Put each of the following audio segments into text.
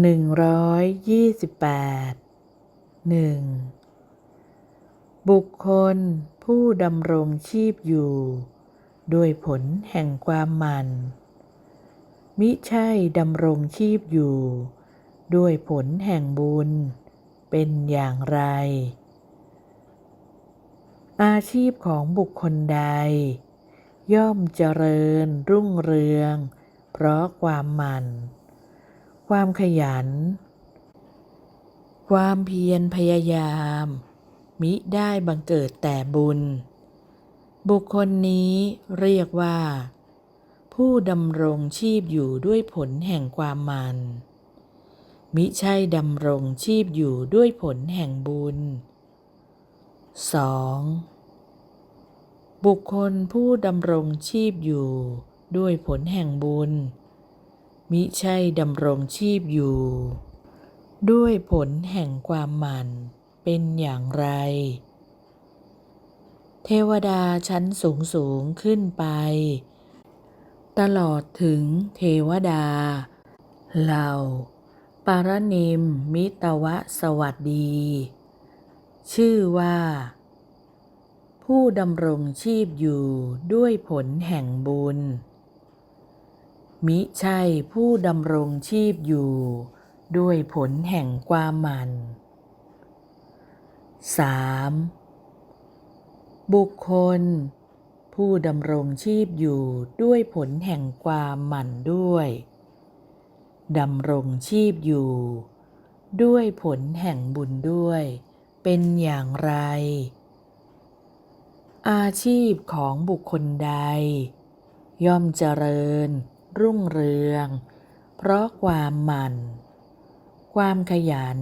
หนึ่งร้อยยี่สิบแปดหนึ่งบุคคลผู้ดำรงชีพอยู่ ด้วยผลแห่งความมัน มิใช่ดำรงชีพอยู่ ด้วยผลแห่งบุญ เป็นอย่างไร อาชีพของบุคคลใด ย่อมเจริญรุ่งเรือง เพราะความมั่น ความขยัน ความเพียรพยายาม มิได้บังเกิดแต่บุญ บุคคลนี้เรียกว่า ผู้ดำรงชีพอยู่ด้วยผลแห่งความมัน มิใช่ดำรงชีพอยู่ด้วยผลแห่งบุญ 2. บุคคลผู้ดำรงชีพอยู่ด้วยผลแห่งบุญ มิใช่ดำรงชีพอยู่ ด้วยผลแห่งความหมันเป็นอย่างไร เทวดาชั้นสูงสูงขึ้นไป ตลอดถึงเทวดา เหล่า ปารณิมมิตวะสวัสดี ชื่อว่า ผู้ดำรงชีพอยู่ด้วยผลแห่งบุญ มิใช่ผู้ดำรงชีพอยู่ ด้วยผลแห่งความหมัน 3. บุคคล ผู้ดำรงชีพอยู่ด้วยผลแห่งความหมั่นด้วยดำรงชีพอยู่ ด้วยผลแห่งบุญด้วย เป็นอย่างไร อาชีพของบุคคลใด ย่อมเจริญ รุ่งเรือง เพราะความหมั่น ความขยัน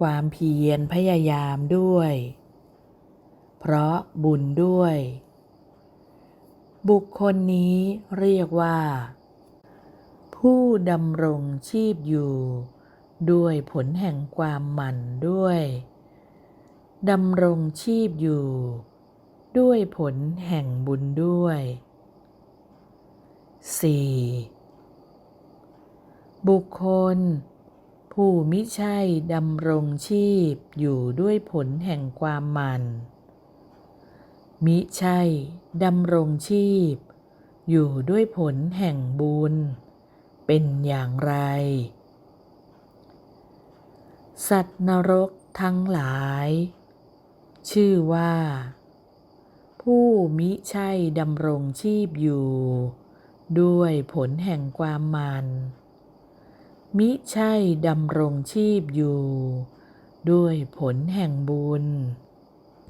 ความเพียรพยายามด้วย เพราะบุญด้วย บุคคลนี้เรียกว่า ผู้ดำรงชีพอยู่ ด้วยผลแห่งความหมั่นด้วยดำรงชีพอยู่ ด้วยผลแห่งบุญด้วย 4. บุคคล ผู้มิใช่ดำรงชีพอยู่ด้วยผลแห่งความมัน มิใช่ดำรงชีพ อยู่ด้วยผลแห่งบุญ เป็นอย่างไร สัตว์นรกทั้งหลาย ชื่อว่า ผู้มิใช่ดำรงชีพอยู่ ด้วยผลแห่งความมันมิใช่ดำรงชีพอยู่ ด้วยผลแห่งบุญ